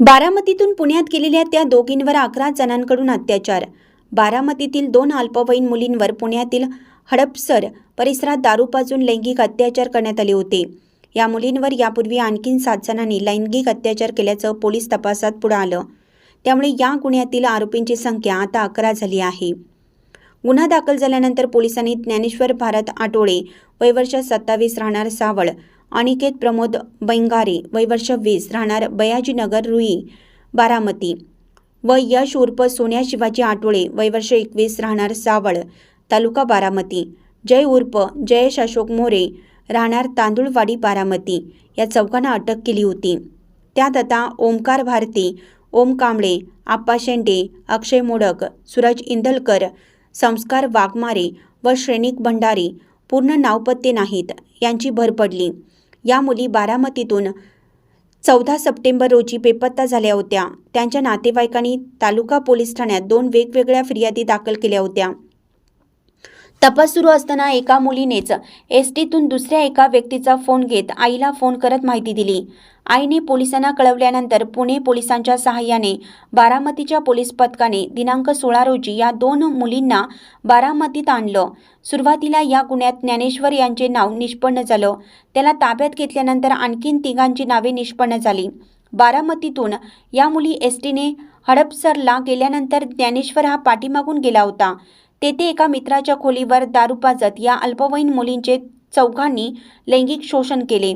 बारामतीतून पुण्यात गेलेल्या त्या दोघींवर अकरा जणांकडून अत्याचार. बारामतीतील दोन अल्पवयीन मुलींवर पुण्यातील हडपसर परिसरात दारू पाजून लैंगिक अत्याचार करण्यात आले होते. या मुलींवर यापूर्वी आणखीन सात जणांनी लैंगिक अत्याचार केल्याचं पोलीस तपासात पुढं आलं. त्यामुळे या गुन्ह्यातील आरोपींची संख्या आता अकरा झाली आहे. गुन्हा दाखल झाल्यानंतर पोलिसांनी ज्ञानेश्वर भारत आटोळे वयवर्ष सत्तावीस राहणार सावळ अनिकेत प्रमोद बैंगारे वयवर्ष वीस राहणार बयाजीनगर रुई बारामती. व यश उर्फ सोन्या शिवाजी आठवळे वय वर्ष एकवीस राहणार सावळ तालुका बारामती. जय उर्फ जयेश अशोक मोरे राहणार तांदूळवाडी बारामती. या चौघांना अटक केली होती. त्यात आता ओमकार भारती ओम कांबळे आप्पा शेंडे अक्षय मोडक सूरज इंदलकर संस्कार वाघमारे व श्रेणिक भंडारी पूर्ण नावपत्ते नाहीत यांची भर पडली. या मुली बारामतीतून चौदा सप्टेंबर रोजी बेपत्ता झाल्या होत्या. त्यांच्या नातेवाईकांनी तालुका पोलीस ठाण्यात दोन वेगवेगळ्या फिर्यादी दाखल केल्या होत्या. तपास सुरू असताना एका मुलीनेच एस टीतून दुसऱ्या एका व्यक्तीचा फोन घेत आईला फोन करत माहिती दिली. आईने पोलिसांना कळवल्यानंतर पुणे पोलिसांच्या सहाय्याने बारामतीच्या पोलीस पथकाने दिनांक सोळा रोजी या दोन मुलींना बारामतीत आणलं. सुरुवातीला या गुन्ह्यात ज्ञानेश्वर यांचे नाव निष्पन्न झालं. त्याला ताब्यात घेतल्यानंतर आणखीन तिघांची नावे निष्पन्न झाली. बारामतीतून या मुली एस टीने हडपसरला गेल्यानंतर ज्ञानेश्वर हा पाठीमागून गेला होता. तेथे एका मित्राच्या खोलीवर दारू पाजत या अल्पवयीन मुलींचे चौघांनी लैंगिक शोषण केले.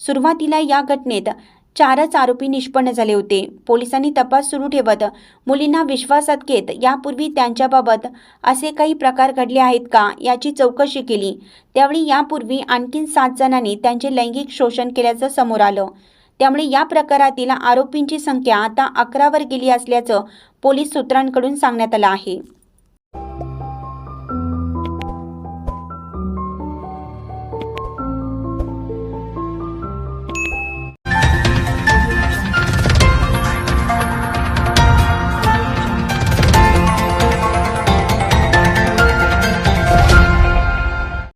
सुरुवातीला या घटनेत चारच आरोपी निष्पन्न झाले होते. पोलिसांनी तपास सुरू ठेवत मुलींना विश्वासात घेत यापूर्वी त्यांच्याबाबत असे काही प्रकार घडले आहेत का याची चौकशी केली. त्यावेळी यापूर्वी आणखीन सात जणांनी त्यांचे लैंगिक शोषण केल्याचं समोर आलं. त्यामुळे या प्रकारातील आरोपींची संख्या आता अकरावर गेली असल्याचं पोलीस सूत्रांकडून सांगण्यात आलं आहे.